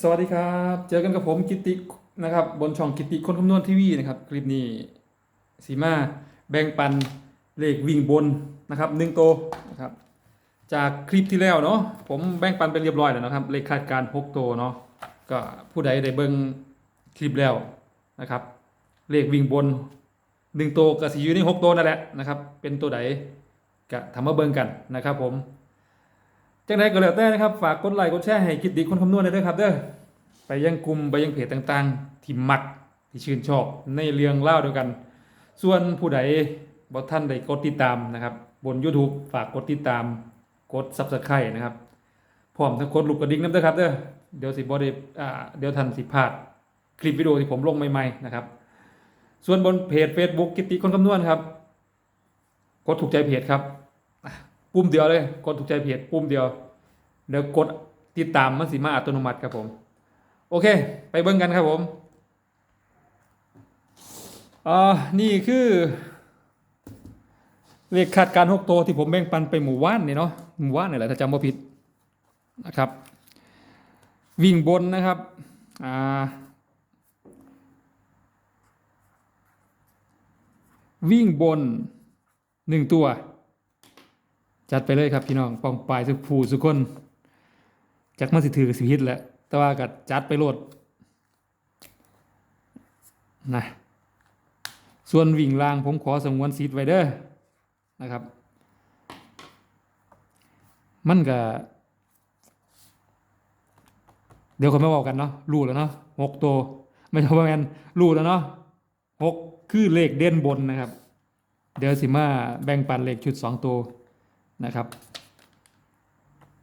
สวัสดีครับ เจอกันกับผมกิตินะครับบนช่องกิติคนคำนวณทีวีนะครับ คลิปนี้สีมาแบ่งปันเลขวิ่งบนนะครับหนึ่งโตวนะครับจากคลิปที่แล้วเนาะผมแบ่งปันไปเรียบร้อยแล้วนะครับ เลขคาดการณ์หกตัวเนาะก็ผู้ใดได้เบิ่งคลิปแล้วนะครับ เลขวิ่งบนหนึ่งตัวก็สิอยู่ในหกตัวนั่นแหละนะครับ เป็นตัวใดก็ทำมาเบิ่งกันนะครับผม จังไดก็แล้วแต่นะครับ ฝากกดไลค์กดแชร์ให้กิตติคนคำนวณด้วยครับเด้อไปยังกลุ่มไปยังเพจต่างๆ ที่มักที่ชื่นชอบในเรื่องเล่าเดียวกัน ส่วนผู้ใดบ่ท่านได้กดติดตามนะครับ บน YouTube ฝากกดติดตามกด Subscribe นะครับพร้อมทั้งกดลูกกระดิ่งนำเด้อครับเด้อเดี๋ยวสิบ่ได้อ่าเดี๋ยวท่านสิพลาดคลิปวิดีโอที่ผมลงใหม่ๆนะครับ ส่วนบนเพจ Facebook กิตติคนคำนวณครับ กดถูกใจเพจครับ ปุ่มเดียวเลย กดถูกใจเพจปุ่มเดียว เดี๋ยวกดติดตามมันสิมาอัตโนมัติครับผม โอเค ไปเบิ่งกันครับผมอ่านี่คือเลขคาดการหกตัวที่ผมแบ่งปันไปหมู่ว่านเนี่ยเนาะหมู่ว่านนี่แหละถ้าจำไม่ผิดนะครับ วิ่งบนนะครับอ่าวิ่งบนหนึ่งตัว จัดไปเลยครับพี่น้องปองปลายสุขผู้สุกคนจักมาสิถือสิฮิตแหละแต่ว่าก็จัดไปโลดนะส่วนวิ่งลางผมขอสงวนซีดไว้เด้อนะครับ มันก็เดี๋ยวคนมาบอกกันเนาะรู้แล้วเนาะหกตัวไม่ใช่ว่าแมนรู้แล้วเนาะหกคือเลขเด่นบนนะครับ เดี๋ยวสิมาแบ่งปันเลขชุดสองตัว นะครับ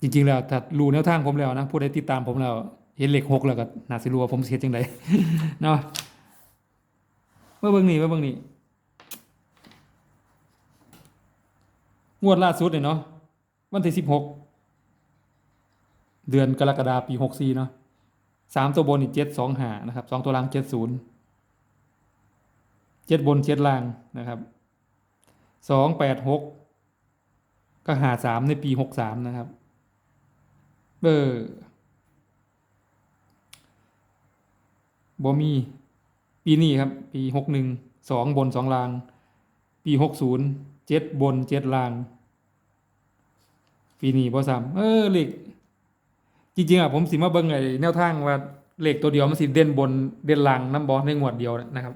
จริงๆแล้วถ้ารู้แนวทางผมแล้วนะผู้ใดติดตามผมแล้วเห็นเหลขหกแล้วก็น่าสิรู้ว่าผมเสียจังไดเนาะเมื่อเบิ่งนี่เมื่อเบิ่งนี่งวดล่าสุดเนี่ยเนาะวันที่สิบหกเดือนกรกฎาปีหกสี่เนาะสามตัวบนอีกเจ็ดสองหานะครับสองตัวล่างเจ็ดศูนย์เจ็ดบนเจ็ดล่างนะครับสองแปดหก ก็หาสามในปีหกสามนะครับ เออบอมี ปีนี้ครับ ปีหกหนึ่งสองบนสองลาง ปีหกศูนย์เจ็ดบนเจ็ดลาง ปีนี้บอสามเออเหลขจริงๆอะผมสิมาเบิ่งไอ้แนวทางว่าเหลขตัวเดียวมันสิเด่นบนเด่นลางน้ำบอลในงวดเดียวนะครับ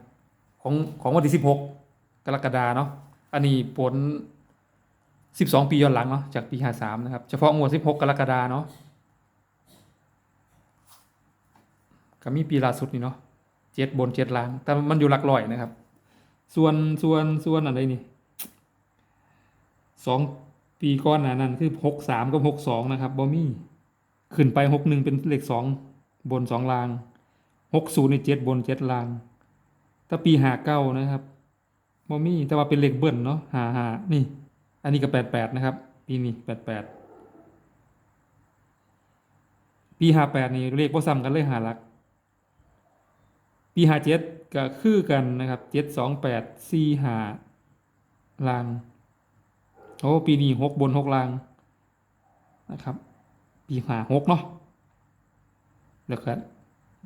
ของของวันที่สิบหกกรกฎาเนาะอันนี้ผล สิบสองปีย้อนหลังเนาะจากปีห้าสามนะครับ เฉพาะงวดสิบหกกรกฎาเนาะก็มีปีล่าสุดนี่เนาะเจ็ดบนเจ็ดล่าง แต่มันอยู่หลักร้อยนะครับ ส่วนส่วนส่วนอะไรนี่สองปีก้อนหนานั้นคือหกสามกับหกสองนะครับบอมี่ขึ้นไปหกหนึ่งเป็นเลขสองบนสองลางหกศูนย์ในเจ็ดบนเจ็ดลางถ้าปีหาเก้านะครับบอมี่แต่ว่าเป็นเลขเบิ้ลเนาะหาหานี่ อันนี้ก็แปดแปดนะครับ ปีนี้แปดแปดปีห้าแปดนี่เลขพ่าซ้ำกันเลยหาลัก ปีห้าเจ็ดก็คือกันนะครับเจ็ดสองแปดสี่หาลางโอ้ปีนี้หกบนหกลางนะครับ ปีห้าหกเนาะแล้วก็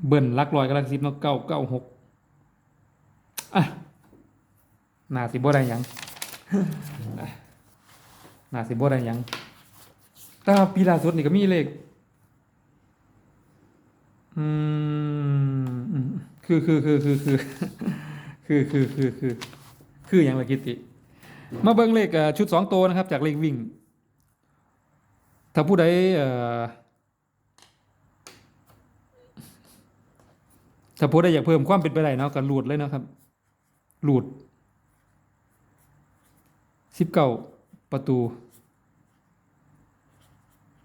เบิ้ลลักลอยกำลังสิบเนาะเก้าเก้าหกอะน่าสิบ่ได้ยัง น่าสิบ่ได้หยังแต่ปีล่าสุดนี่ก็มีเลขอืมคือคือคือคือคือคือคือคือคือคืออย่างไรกิติ มาเบิ่งเลขชุดสองตัวนะครับ จากเลขวิ่ง ถ้าผู้ใดถ้าผู้ใดอยากเพิ่มความเป็นไปได้เนาะก็รูดเลยนะครับรูดสิบเก้าประตู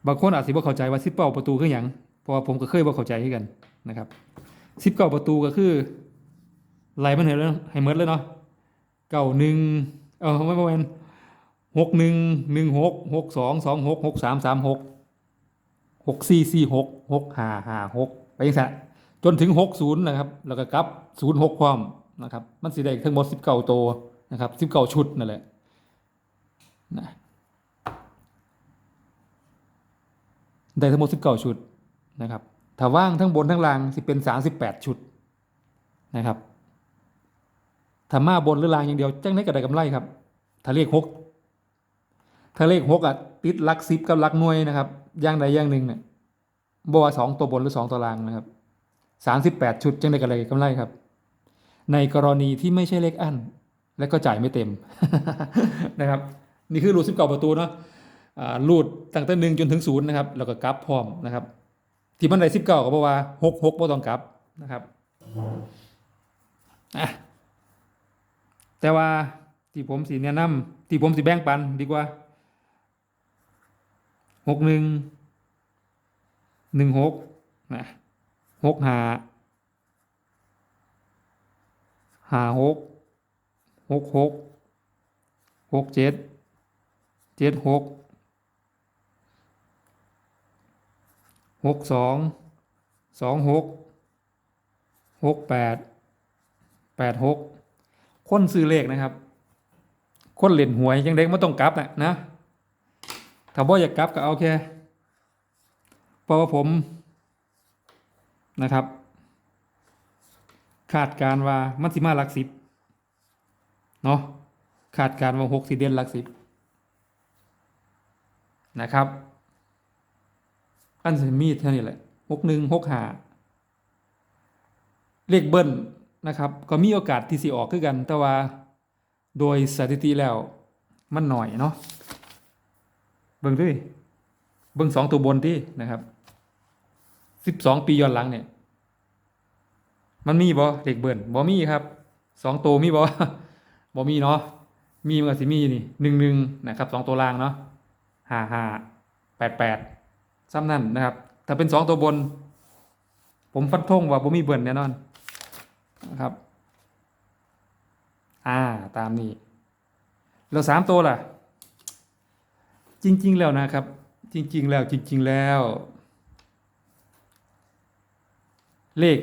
บางคนอาจสิบ่เข้าใจว่าสิบเก้าประตูคือหยังเพราะว่าผมก็เคยบ่เข้าใจคือกันนะครับสิบเก้าประตูก็คือไล่มันให้เลยให้หมดเลยเนาะเก้าหนึ่งเออไม่ประมาณหกหนึ่งหนึ่งหกหกสองสองหกหกสามสามหกหกสี่สี่หกหกห้าห้าหกไปยังไงจนถึงหกศูนย์นะครับ แล้วก็กลับศูนย์หกความนะครับ มันสิได้ทั้งหมดสิบเก้าตัวนะครับสิบเก้าชุดนั่นแหละนะ ได้ทั้งหมด19 ชุดนะครับถ้าว่างทั้งบนทั้งล่างสิเป็นสามสิบแปดชุดนะครับถ้ามาบนหรือล่างอย่างเดียวจังได้ก็ไดกำไรครับ ถ้าเลขหกถ้าเลขหกอะติดลักสิบกับลักหน่วยนะครับย่างใดย่างหนึ่งเนี่ยบว่าสองตัวบนหรือสองตัวล่างนะครับสามสิบแปดชุดจังได้ก็ไดกำไรครับ ในกรณีที่ไม่ใช่เลขอั้นและก็จ่ายไม่เต็มนะครับ นี่คือรูสิบเก้าประตูเนาะ รูดตั้งแต่หนึ่งจนถึงศูนย์นะครับแล้วก็กลับพร้อมนะครับ ที่มันได้สิบเก้าก็เพราะว่าหกหกบ่ต้องกลับนะครับอะแต่ว่าที่ผมสีแนะนำที่ผมสีแบ่งปันดีกว่าหกหนึ่งหนึ่งหกนะหกหาหาหกหกหกหกเจ็ดเจ็ดหก หกสองสองหกหกแปดแปดหกคนซื้อเลขนะครับ คนเล่นหวยยังเด็กไม่ต้องกลับนะนะถ้าบ่อยากกลับก็เอาแค่เพราะว่าผมนะครับคาดการว่ามันสิมาหลักสิบเนาะคาดการว่าหกสิเดือนหลักสิบนะครับ อันสิมีเท่านี้แหละหกหนึ่งหกหาเลขเบิ้ลนะครับ ก็มีโอกาสที่สิออกคือกัน แต่ว่าโดยสถิติแล้วมันหน่อยเนาะเบิ่งด้วยเบิ่งสองตัวบนที่นะครับสิบสองปีย้อนหลังเนี่ย มันมีบ่เด็กเบิ่นบ่มีครับสองตัวมีบ่บ่มีเนาะมีมันก็สิมีนี่หนึ่งหนึ่งนะครับสองตัวล่างเนาะห้าห้าแปดแปด ซ้ำนั่นนะครับ ถ้าเป็นสองตัวบน ผมฟันธงว่าบ่มีเบิ่นแน่นอนนะครับ อ่าตามนี้แล้วสามตัวล่ะ จริง ๆ แล้วนะครับ จริง ๆ แล้วจริง ๆ แล้ว เลข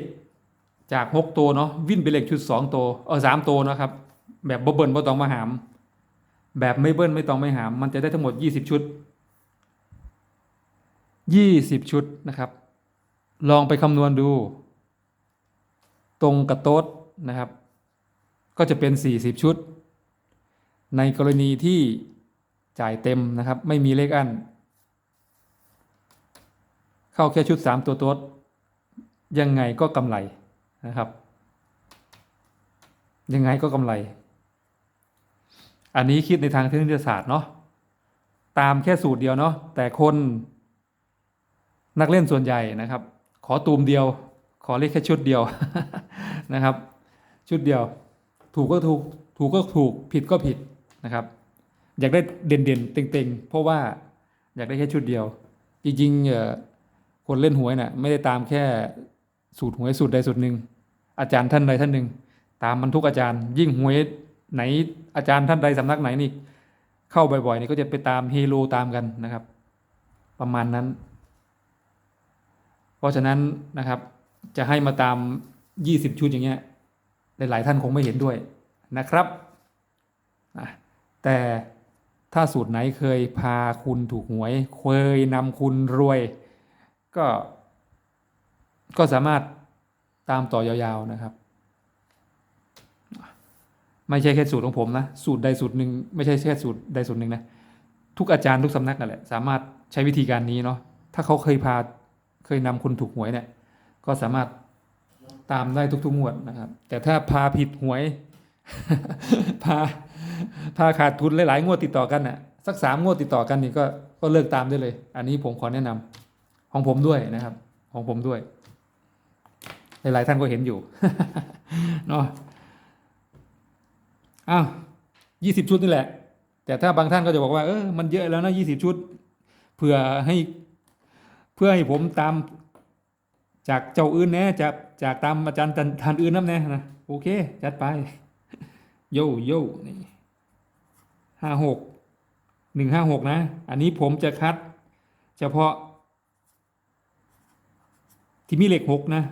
จากหกตัวเนาะวิ่นไปเลขชุดสองตัวเออสามตัวนะครับ แบบบ่เบิ้ลบ่ต้องมาหาม แบบไม่เบิ้ลไม่ต้องไม่หาม มันจะได้ทั้งหมดยี่สิบชุด ยี่สิบชุดนะครับ ลองไปคำนวณดู ตรงกับโต๊ดนะครับ ก็จะเป็นสี่สิบชุด ในกรณีที่จ่ายเต็มนะครับ ไม่มีเลขอัน เข้าแค่ชุดสามตัวโต๊ดยังไงก็กำไรนะครับ ยังไงก็กำไร อันนี้คิดในทางเทคนิคศาสตร์เนาะตามแค่สูตรเดียวเนาะแต่คน นักเล่นส่วนใหญ่นะครับ ขอตูมเดียว ขอเลขแค่ชุดเดียวนะครับ ชุดเดียว ถูกก็ถูกถูกก็ถูกผิดก็ผิดนะครับ อยากได้เด่นเด่นเต็งๆ เพราะว่าอยากได้แค่ชุดเดียว จริงๆเออคนเล่นหวยน่ะไม่ได้ตามแค่สูตรหวยสูตรใดสูตรหนึ่งอาจารย์ท่านใดท่านหนึ่งตามมันทุกอาจารย์ ยิ่งหวยไหนอาจารย์ท่านใดสำนักไหนนี่เข้าบ่อยๆนี่ก็จะไปตามเฮโลตามกันนะครับ ประมาณนั้น ราะฉะนั้นนะครับจะให้มาตาม 20 ชุดอย่างเงี้ยหลายๆท่านคงไม่เห็นด้วยนะครับแต่ถ้าสูตรไหนเคยพาคุณถูกหวย เคยนำคุณรวย ก็ก็สามารถตามต่อยาวๆนะครับ ไม่ใช่แค่สูตรของผมนะ สูตรใดสูตรหนึ่งไม่ใช่แค่สูตรใดสูตรหนึ่งนะ ทุกอาจารย์ทุกสำนักนั่นแหละ สามารถใช้วิธีการนี้เนาะถ้าเขาเคยพา เคยนำคุณถูกหวยเนี่ยก็สามารถตามได้ทุกๆงวดนะครับ แต่ถ้าพาผิดหวย พาพาขาดทุนหลายๆงวดติดต่อกันน่ะสักสามงวดติดต่อกันนี่ก็ก็เลิกตามได้เลย อันนี้ผมขอแนะนำของผมด้วยนะครับ ของผมด้วย หลายๆท่านก็เห็นอยู่เนาะอ้าวยี่สิบชุดนี่แหละ แต่ถ้าบางท่านก็จะบอกว่าเออมันเยอะแล้วนะยี่สิบชุดเพื่อให้ เพื่อให้ผมตามจากเจ้าอื่นแน่จากจากตามอาจารย์ท่านอื่นนั่นแน่นะโอเค จัดไป โยโย่นี่ห้าหกหนึ่งห้าหกนะ อันนี้ผมจะคัด เฉพาะ ที่มีเลขหกนะ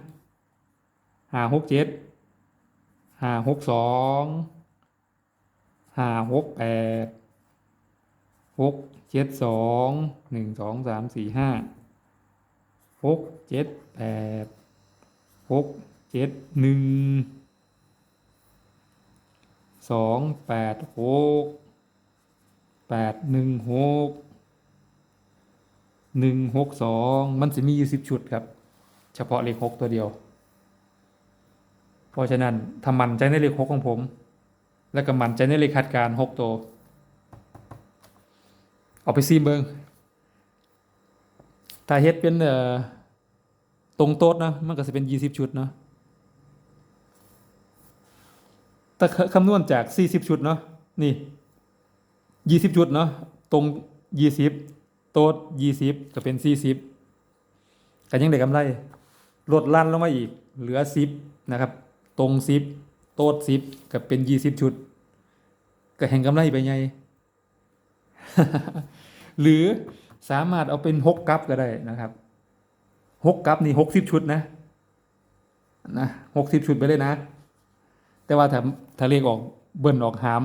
ห้าหกเจ็ดห้าหกสองห้าหกแปดหกเจ็ดสองหนึ่งสองสามสี่ห้า หกเจ็ดแปดหกเจ็ดหนึ่งสองแปดหกแปดหนึ่งหกหนึ่งหกสองมันจะมีอยู่สิบชุดครับ เฉพาะเลขหกตัวเดียว เพราะฉะนั้นถ้ามันใจในเลขหกของผม แล้วก็มันใจในเลขคาดการหกตัว เอาไปซีมเบิง ถ้าเฮ็ดเป็นเอ่อตรงโต๊ดนะมันก็จะเป็นยี่สิบชุดเนาะแต่คคำนวณจากสี่สิบชุดเนาะนี่ยี่สิบชุดเนาะตรงยี่สิบโต๊ดยี่สิบก็เป็นสี่สิบก็ยังได้กำไรลดลั่นลงมาอีก เหลือสิบนะครับ ตรงสิบโต๊ดสิบก็เป็นยี่สิบชุด ก็แห่งกำไรไปไงหรือ สามารถเอาเป็นหกกับก็ได้นะครับหกกับนี่หกสิบชุดนะนะหกสิบชุดไปเลยนะ แต่ว่าถ้าถ้าเลขออกเบิ้ลออกหาม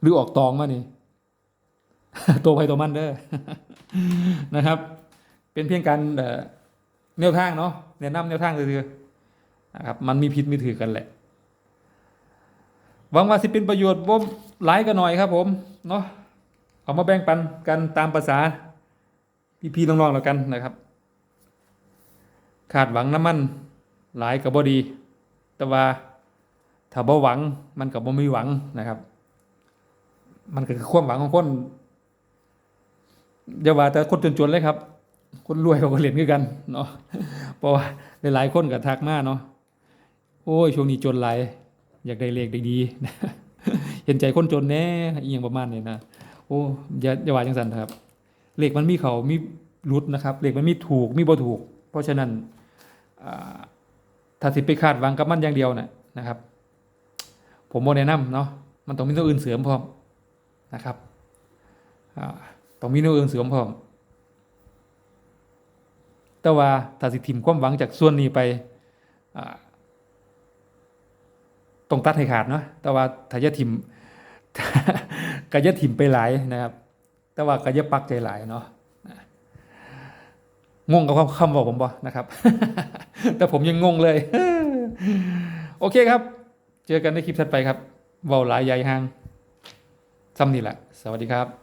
หรือออกตองมานี่ ตัวใครตัวมันเด้อนะครับ เป็นเพียงการเอ่อแนวทางเนาะแนะนำแนวทางคือๆนะครับมันมีพิษมีถือกันแหละหวังว่าสิเป็นประโยชน์บ่หลายกันหน่อยครับผมเนาะ เอามาแบ่งปันกันตามภาษาพี่ๆน้องๆแล้วกันนะครับ ขาดหวังน้ำมันหลายกับบ่ดี แต่ว่าถ้าบ่หวังมันกับบ่มีหวังนะครับ มันก็คือความหวังของคนอย่าว่าแต่คนจนๆเลยครับ คนรวยเขาก็เรียนกันเนาะเพราะว่าหลายๆคนก็ทักมาเนาะโอ้ยช่วงนี้จนหลายอยากได้เลขด้ดีเห็นใจคนจนแน่อีหยังประมาณนี้นะ โอ้อย่าอย่าว่าจังสันครับเหลขมันมีเขามีรุดนะครับเหลขมันมีถูกมีบ่ถูก เพราะฉะนั้นถ้าสิไปคาดหวังกับมันอย่างเดียวนะนะครับ ผมโมแนะนำเนาะมันต้องมีตัวอื่นเสริมพร้อมนะครับต้องมีตัวอื่นเสริมพร้อม แต่ว่าถ้าสิทิมความหวังจากส่วนนี้ไปต้องตัดให้ขาดเนาะแต่ว่าถ้าจะถิ่ม ก็จะถิ่มไปหลายนะครับ แต่ว่าก็จะปักใจหลายเนาะงงกับคำคำบอกผมบ่นะครับ แต่ผมยังงงเลย โอเคครับ เจอกันในคลิปถัดไปครับเว้าหลายใหญ่ห้างซ้ำนี่แหละ สวัสดีครับ